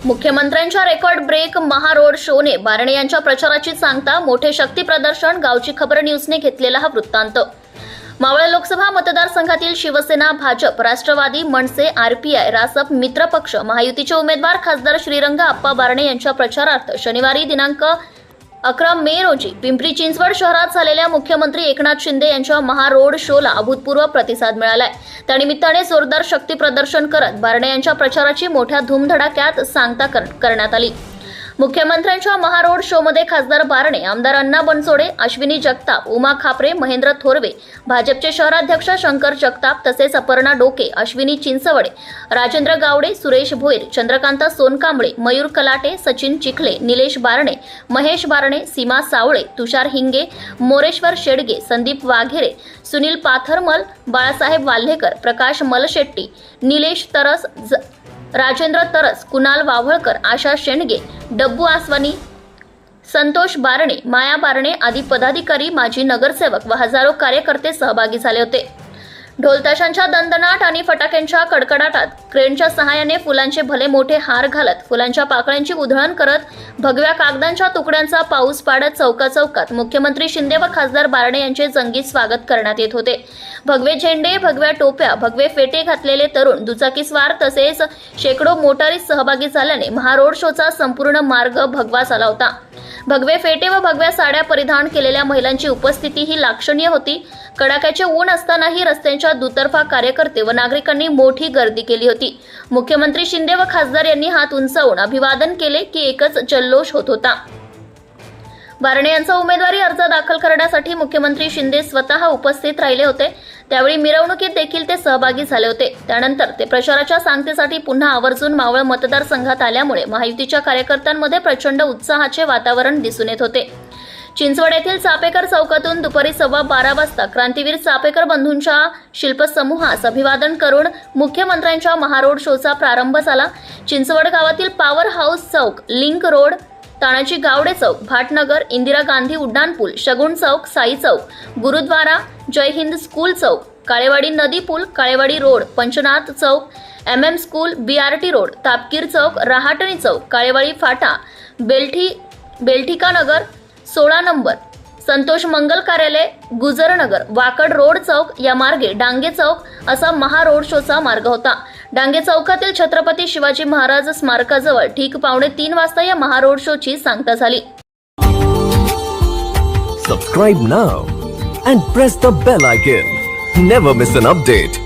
मुख्यमंत्र्यांच्या record break महारोड शोने बारणे यांच्या प्रचाराची सांगता मोठे शक्ती प्रदर्शन गावची खबर न्यूजने घेतलेला हा वृत्तांत. मावळ लोकसभा मतदारसंघातील शिवसेना भाजप राष्ट्रवादी मनसे आरपीआय रासप मित्रपक्ष महायुतीचे उमेदवार खासदार श्रीरंग आप्पा बारणे यांच्या प्रचारार्थ शनिवारी दिनांक अकरा मे रोजी पिंपरी चिंचवड शहरात झालेल्या मुख्यमंत्री एकनाथ शिंदे यांच्या महारोड शोला अभूतपूर्व प्रतिसाद मिळालाय. त्यानिमित्ताने जोरदार शक्ती प्रदर्शन करत बारणे यांच्या प्रचाराची मोठ्या धूमधडाक्यात सांगता कर- करण्यात आली. मुख्यमंत्र्यांच्या महारोड शोमध्ये खासदार बारणे आमदार अण्णा बनसोडे अश्विनी जगताप उमा खापरे महेंद्र थोरवे भाजपचे शहराध्यक्ष शंकर जगताप तसेच अपर्णा डोके अश्विनी चिंचवडे राजेंद्र गावडे सुरेश भोईर चंद्रकांत सोनकांबळे मयूर कलाटे सचिन चिखले निलेश बारणे महेश बारणे सीमा सावळे तुषार हिंगे मोरेश्वर शेडगे संदीप वाघेरे सुनील पाथरमल बाळासाहेब वाल्हेकर प्रकाश मलशेट्टी निलेश तरस ज- राजेंद्र तरस कुणाल वाव्हळकर आशा शेंडगे डब्बू आसवानी संतोष बारणे माया बारणे आदी पदाधिकारी माजी नगरसेवक व हजारो कार्यकर्ते सहभागी झाले होते. ढोलताशांच्या दणदणाट आणि फटाक्यांच्या कडकडाटात क्रेनच्या सहाय्याने फुलांचे भले मोठे हार घालत फुलांच्या पाकळ्यांची उधळण करत भगव्या कागदांच्या तुकड्यांचा पाऊस पाडत चौका चौकात मुख्यमंत्री शिंदे व खासदार बारणे यांचे जंगी स्वागत करण्यात येत होते. भगवे झेंडे भगव्या टोप्या भगवे फेटे घातलेले तरुण दुचाकीस्वार तसेच शेकडो मोटारीत सहभागी झाल्याने महारोड शोचा संपूर्ण मार्ग भगवा झाला होता. भगवे फेटे व भगव्या साड्या परिधान केलेल्या महिलांची उपस्थिती ही लाक्षणीय होती. कडाक्याचे ऊन असतानाही रस्त्यांच्या दुतर्फा कार्यकर्ते व नागरिकांनी मोठी गर्दी केली होती. मुख्यमंत्री शिंदे व खासदार यांनी हात उंचावून अभिवादन केले की एकच जल्लोष होत होता. बारणे यांचा उमेदवारी अर्ज दाखल करण्यासाठी मुख्यमंत्री शिंदे स्वतः उपस्थित राहिले होते. त्यावेळी मिरवणुकीत देखील ते सहभागी झाले होते. त्यानंतर ते प्रचाराच्या सांगतेसाठी पुन्हा आवर्जून मावळ मतदारसंघात आल्यामुळे महायुतीच्या कार्यकर्त्यांमध्ये प्रचंड उत्साहाचे वातावरण दिसून येत होते. चिंचवड येथील चापेकर चौकातून दुपारी सव्वा बारा वाजता क्रांतीवीर चापेकर बंधूंच्या शिल्पसमूहास अभिवादन करून मुख्यमंत्र्यांच्या महारोड शोचा प्रारंभ झाला. चिंचवड गावातील पॉवर हाऊस चौक लिंक रोड तानाजी गावडे चौक भाटनगर इंदिरा गांधी उड्डाणपूल शगुन चौक साई चौक गुरुद्वारा जय हिंद स्कूल चौक काळेवाडी नदी पूल काळेवाडी रोड पंचनाथ चौक M M school B R T road Tapkir चौक रहाटणी चौक काळेवाडी फाटा बेलठी बेलठिका नगर सोळा नंबर संतोष मंगल कार्यालय गुजरनगर वाकड रोड चौक या मार्गे डांगे चौक असा महा रोड शोचा मार्ग होता. डांगे चौकातील छत्रपती शिवाजी महाराज स्मारकाजवळ ठीक पावणे तीन वाजता या महारोड शो ची सांगता झाली. Subscribe now and press the bell icon never miss an update